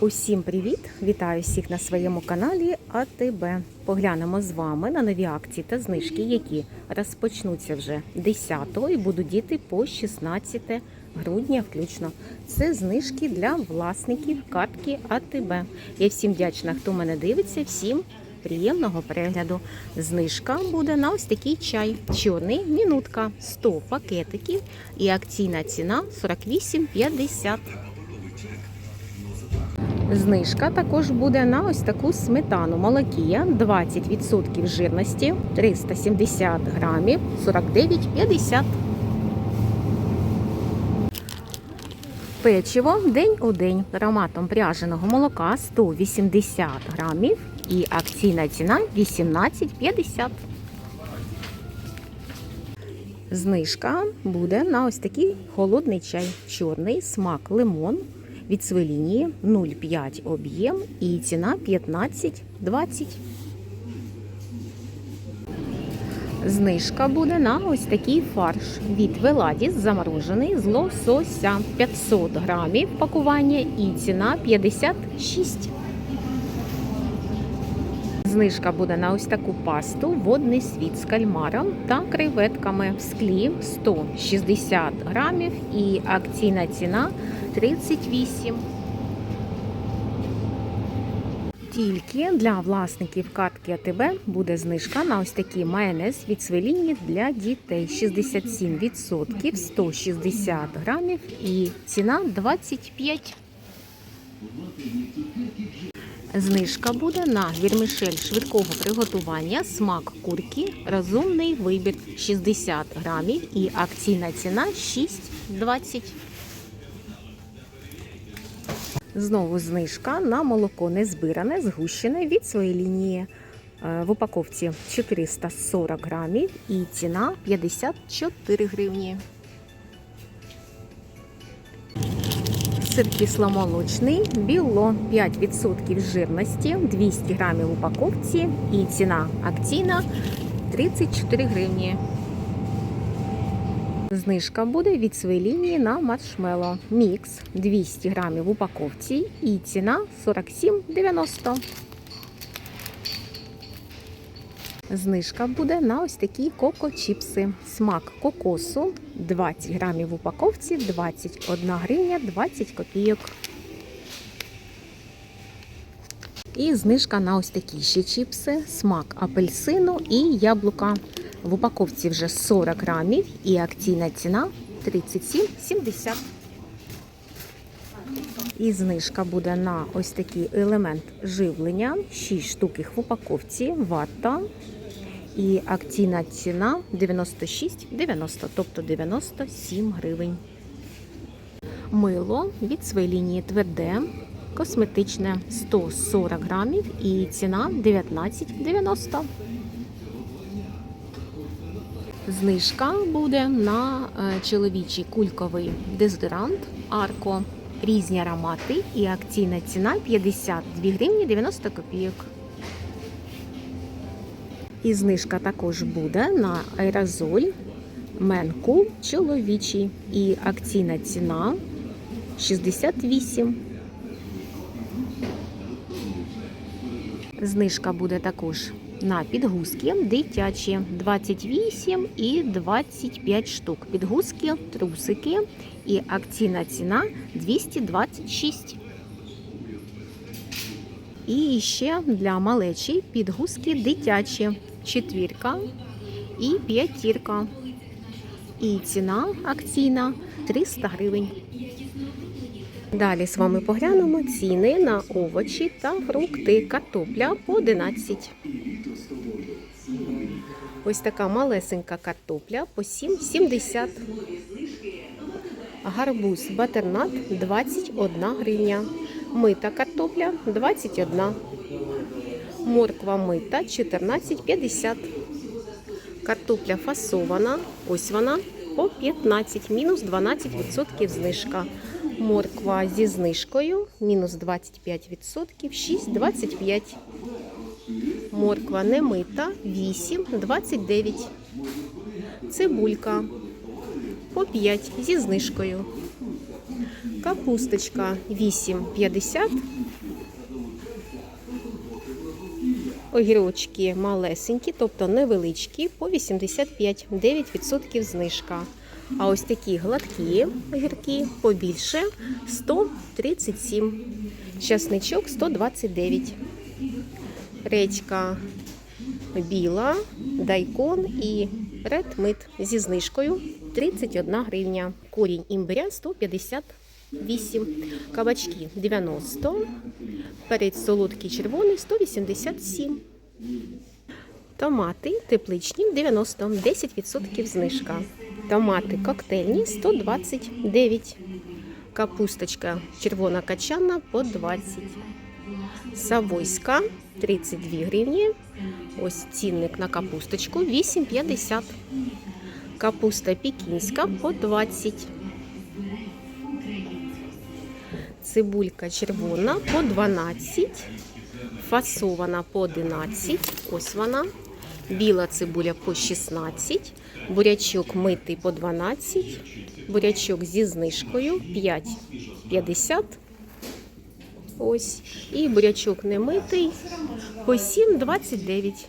Усім привіт! Вітаю всіх на своєму каналі АТБ. Поглянемо з вами на нові акції та знижки, які розпочнуться вже 10 і будуть діти по 16 грудня включно. Це знижки для власників картки АТБ. Я всім вдячна, хто мене дивиться. Всім приємного перегляду. Знижка буде на ось такий чай. Чорний мінутка 100 пакетиків і акційна ціна 48,50. Знижка також буде на ось таку сметану молокія 20% жирності 370 грамів 49,50. Печиво день у день ароматом пряженого молока 180 грамів і акційна ціна 18,50. Знижка буде на ось такий холодний чай. Чорний смак лимон від своєї лінії 0,5 об'єм і ціна 15,20. Знижка буде на ось такий фарш від Веладіс заморожений з лосося 500 грамів пакування і ціна 56. Знижка буде на ось таку пасту водний світ з кальмаром та креветками в склі 160 грамів і акційна ціна 38. Тільки для власників картки АТБ буде знижка на ось такий майонез від свеліні для дітей 67%, 160 грамів і ціна 25. Знижка буде на вірмішель швидкого приготування смак курки розумний вибір 60 грамів і акційна ціна 6,20. Знову знижка на молоко незбиране, згущене від своєї лінії. Е, В упаковці 440 грамів і ціна 54 гривні. Сир кисломолочний, біло 5% жирності, 200 грамів в упаковці і ціна акційна 34 гривні. Знижка буде від своєї лінії на маршмело. Мікс 200 грамів в упаковці і ціна 47,90. Знижка буде на ось такі коко-чіпси. Смак кокосу 20 грамів в упаковці, 21 гривня 20 копійок. І знижка на ось такі ще чіпси, смак апельсину і яблука. В упаковці вже 40 грамів і акційна ціна 37,70. І знижка буде на ось такий елемент живлення. 6 штук їх в упаковці, вата. І акційна ціна 96,90, тобто 97 гривень. Мило від своєї лінії тверде, косметичне 140 грамів і ціна 19,90. Знижка буде на е, чоловічий кульковий дезодорант Арко. Різні аромати і акційна ціна 52 гривні 90 копійок. І знижка також буде на аерозоль Менку чоловічий. І акційна ціна 68. Знижка буде також на підгузки дитячі 28 і 25 штук. Підгузки, трусики і акційна ціна 226. І ще для малечі підгузки дитячі четвірка і п'ятірка. І ціна акційна 300 гривень. Далі з вами поглянемо ціни на овочі та фрукти. Картопля по 11. Ось така малесенька картопля по 7,70. Гарбуз батернат 21 гривня. Мита картопля 21. Морква мита 14,50. Картопля фасована. Ось вона по 15, мінус 12% знижка. Морква зі знижкою мінус 25%, 6,25 морква немита 8,29. Цибулька по 5 зі знижкою. Капусточка 8,50. Огірочки малесенькі, тобто невеличкі, по 85, 9% знижка. А ось такі гладкі огірки побільше 137. Часничок 129. Редька біла, дайкон і редмит зі знижкою 31 гривня. Корінь імбиря 158. Кабачки 90. Перець солодкий червоний 187. Томати тепличні 90, 10% знижка. Томати коктейльні 129. Капусточка червона качана по 20. Савойська 32 гривні. Ось цінник на капусточку 8,50. Капуста пекінська по 20. Цибулька червона по 12. Фасована по 11. Ось вона. Біла цибуля по 16. Бурячок митий по 12. Бурячок зі знижкою 5,50. Ось. І бурячок немитий по 7,29.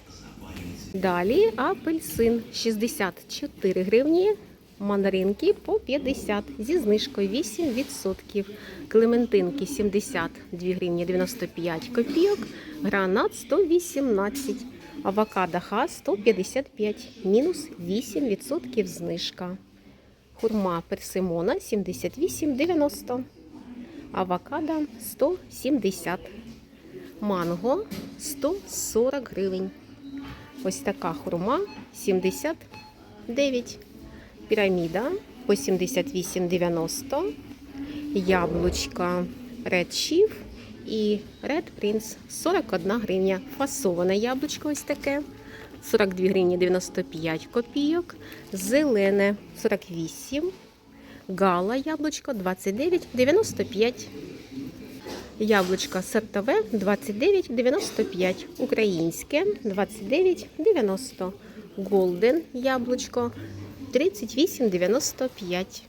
Далі апельсин 64 гривні. Мандаринки по 50 зі знижкою 8%. Клементинки 72 гривні 95 копійок. Гранат 118. Авокадо ха 155 мінус 8% знижка. Хурма персимона 78,90. Авокадо 170. Манго 140 гривень. Ось така хурма 79. Піраміда по 78,90. Яблучка Red Chief і Red Prince 41 гривня. Фасоване яблучко ось таке. 42 гривні 95 копійок. Зелене 48. Гала яблучко 29,95. Яблучко сортове 29,95. Українське 29,90. Голден яблучко 38,95.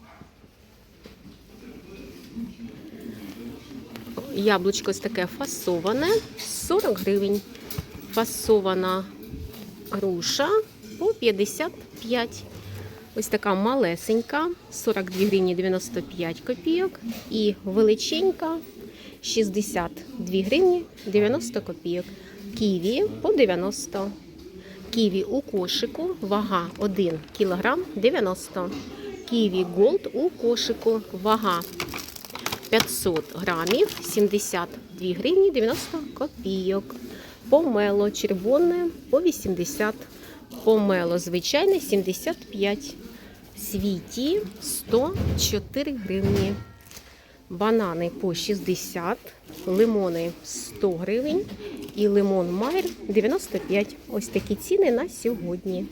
Яблучко ось таке фасоване 40 гривень. Фасована груша по 55. Ось така малесенька 42 гривні 95 копійок. І величенька 62 гривні 90 копійок. Ківі по 90. Ківі у кошику, вага 1 кг 90. Ківі Голд у кошику, вага 500 грамів 72 гривні 90 копійок. Помело червоне по 80. Помело звичайне 75. Світі 104 гривні. Банани по 60, лимони 100 гривень і лимон Майр 95. Ось такі ціни на сьогодні.